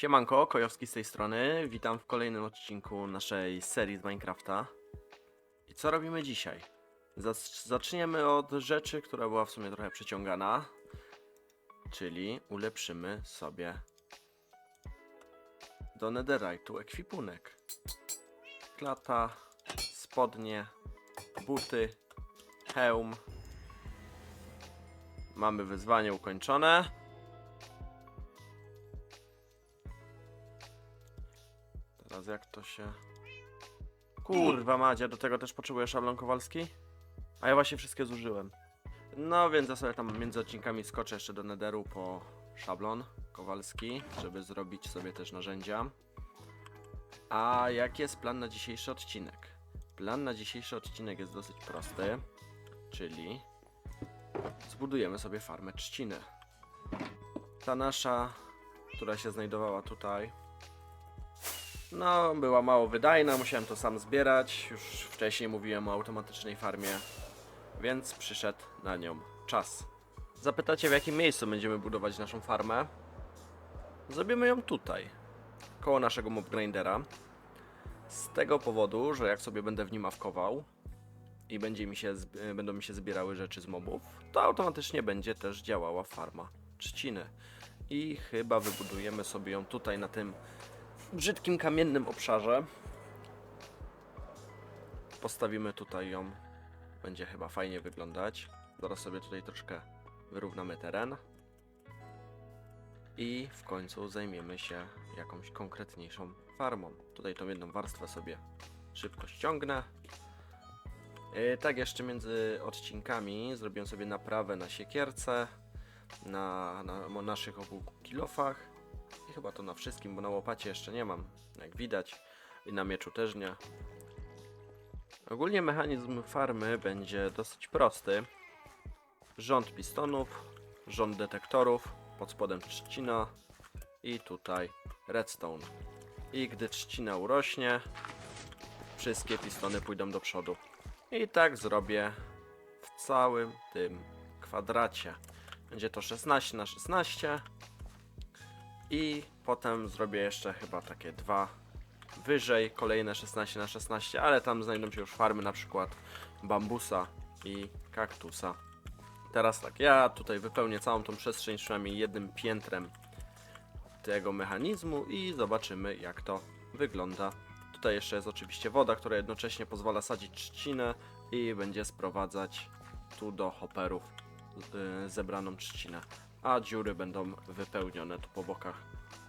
Siemanko, Kojowski z tej strony. Witam w kolejnym odcinku naszej serii z Minecrafta. I co robimy dzisiaj? Zac- zaczniemy od rzeczy, która była w sumie trochę przeciągana. Czyli ulepszymy sobie do netherite'u ekwipunek. Klata, spodnie, buty, hełm. Mamy wyzwanie ukończone. Jak to się... Kurwa Madzia, do tego też potrzebuję szablon Kowalski? A ja właśnie wszystkie zużyłem. No więc ja sobie tam między odcinkami skoczę jeszcze do Netheru po szablon Kowalski, żeby zrobić sobie też narzędzia. A jaki jest plan na dzisiejszy odcinek? Plan na dzisiejszy odcinek jest dosyć prosty, czyli zbudujemy sobie farmę trzciny. Ta nasza, która się znajdowała tutaj, no, była mało wydajna, musiałem to sam zbierać. Już wcześniej mówiłem o automatycznej farmie, więc przyszedł na nią czas. Zapytacie, w jakim miejscu będziemy budować naszą farmę? Zrobimy ją tutaj, koło naszego mob grindera. Z tego powodu, że jak sobie będę w nim awkował i będzie mi się, zb- będą mi się zbierały rzeczy z mobów, to automatycznie będzie też działała farma trzciny. I chyba wybudujemy sobie ją tutaj na tym brzydkim kamiennym obszarze. Postawimy tutaj ją. Będzie chyba fajnie wyglądać. Zaraz sobie tutaj troszkę wyrównamy teren. I w końcu zajmiemy się jakąś konkretniejszą farmą. Tutaj tą jedną warstwę sobie szybko ściągnę. Yy, tak jeszcze między odcinkami zrobiłem sobie naprawę na siekierce, na, na mo- naszych obu kilofach. I chyba to na wszystkim, bo na łopacie jeszcze nie mam, jak widać. I na mieczu też nie. Ogólnie mechanizm farmy będzie dosyć prosty. Rząd pistonów, rząd detektorów, pod spodem trzcina i tutaj redstone. I gdy trzcina urośnie, wszystkie pistony pójdą do przodu. I tak zrobię w całym tym kwadracie. Będzie to 16 na 16 i potem zrobię jeszcze chyba takie dwa wyżej, kolejne 16 na 16, ale tam znajdą się już farmy na przykład bambusa i kaktusa. Teraz tak, ja tutaj wypełnię całą tą przestrzeń przynajmniej jednym piętrem tego mechanizmu i zobaczymy jak to wygląda. Tutaj jeszcze jest oczywiście woda, która jednocześnie pozwala sadzić trzcinę i będzie sprowadzać tu do hopperów yy, zebraną trzcinę a dziury będą wypełnione tu po bokach.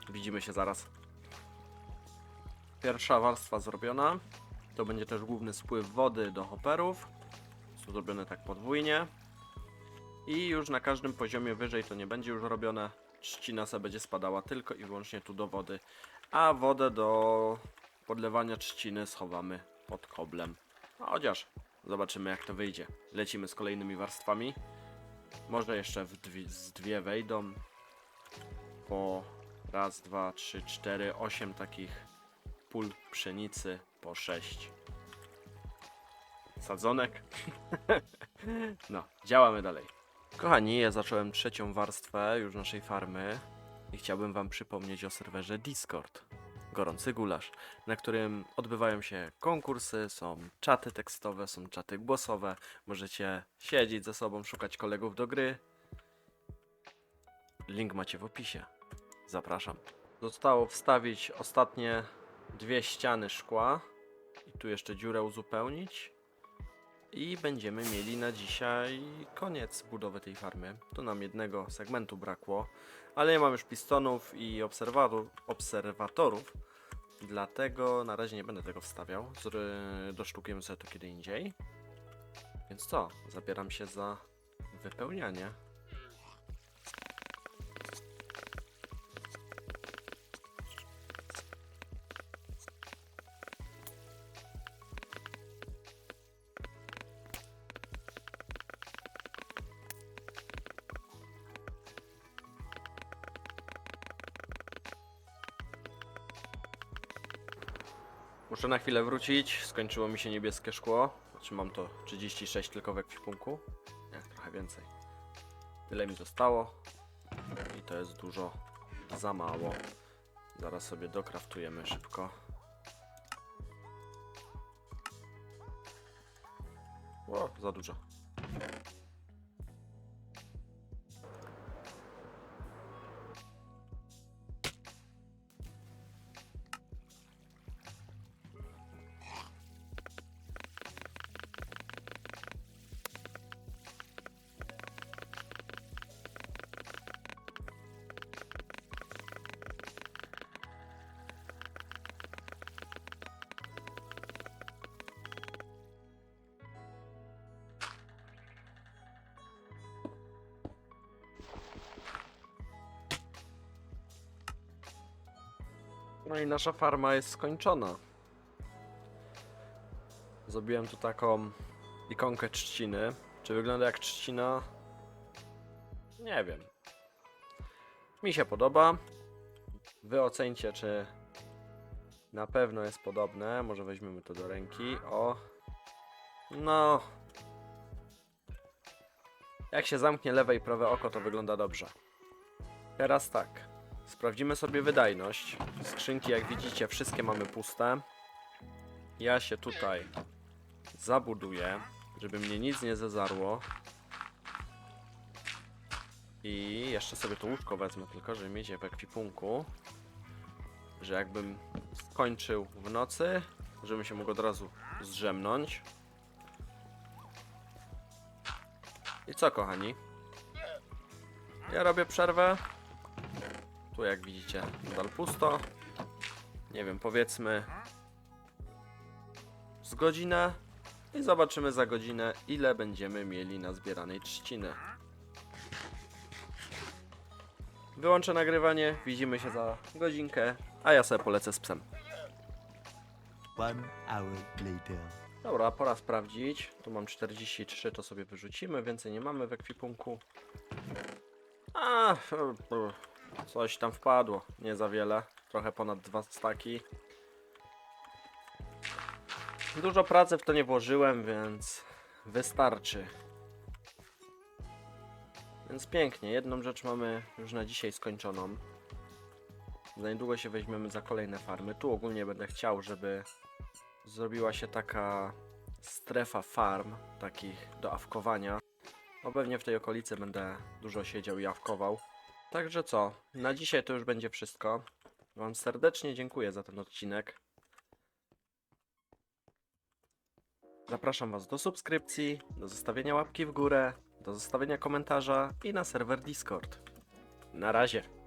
Widzimy się zaraz. Pierwsza warstwa zrobiona. To będzie też główny spływ wody do hopperów. Są zrobione tak podwójnie. I już na każdym poziomie wyżej to nie będzie już robione. Trzcina sobie będzie spadała tylko i wyłącznie tu do wody. A wodę do podlewania trzciny schowamy pod koblem. A chociaż zobaczymy jak to wyjdzie. Lecimy z kolejnymi warstwami. Może jeszcze dwie, z dwie wejdą. Po raz, dwa, trzy, cztery, osiem takich pól pszenicy po sześć sadzonek. no, działamy dalej. Kochani, ja zacząłem trzecią warstwę już naszej farmy i chciałbym wam przypomnieć o serwerze Discord. Gorący gulasz, na którym odbywają się konkursy, są czaty tekstowe, są czaty głosowe, możecie siedzieć ze sobą, szukać kolegów do gry. Link macie w opisie. Zapraszam. Zostało wstawić ostatnie dwie ściany szkła i tu jeszcze dziurę uzupełnić. I będziemy mieli na dzisiaj koniec budowy tej farmy. Tu nam jednego segmentu brakło, ale ja mam już pistonów i obserwator, obserwatorów, dlatego na razie nie będę tego wstawiał. Dosztukiemy sobie to kiedy indziej. Więc co? Zabieram się za wypełnianie. Muszę na chwilę wrócić. Skończyło mi się niebieskie szkło. Znaczy mam to 36 tylko w ekwipunku. Nie, trochę więcej. Tyle mi zostało. I to jest dużo za mało. Zaraz sobie dokraftujemy szybko. O, za dużo. No i nasza farma jest skończona. Zrobiłem tu taką ikonkę trzciny. Czy wygląda jak trzcina? Nie wiem. Mi się podoba. Wy ocencie, czy na pewno jest podobne. Może weźmiemy to do ręki. O. No. Jak się zamknie lewe i prawe oko, to wygląda dobrze. Teraz tak. Sprawdzimy sobie wydajność. Skrzynki, jak widzicie, wszystkie mamy puste. Ja się tutaj zabuduję, żeby mnie nic nie zezarło. I jeszcze sobie to łóżko wezmę, tylko żeby mieć je w ekwipunku. Że jakbym skończył w nocy, żebym się mógł od razu zdrzemnąć. I co, kochani? Ja robię przerwę. Tu jak widzicie nadal pusto. Nie wiem, powiedzmy z godzinę i zobaczymy za godzinę ile będziemy mieli na zbieranej trzciny. Wyłączę nagrywanie, widzimy się za godzinkę, a ja sobie polecę z psem. One hour later. Dobra, pora sprawdzić. Tu mam 43, to sobie wyrzucimy, więcej nie mamy w ekwipunku. A, coś tam wpadło, nie za wiele. Trochę ponad dwa staki. Dużo pracy w to nie włożyłem, więc wystarczy. Więc pięknie, jedną rzecz mamy już na dzisiaj skończoną. Za niedługo się weźmiemy za kolejne farmy. Tu ogólnie będę chciał, żeby zrobiła się taka strefa farm, takich do awkowania. No pewnie w tej okolicy będę dużo siedział i awkował. Także co, na dzisiaj to już będzie wszystko. Wam serdecznie dziękuję za ten odcinek. Zapraszam Was do subskrypcji, do zostawienia łapki w górę, do zostawienia komentarza i na serwer Discord. Na razie.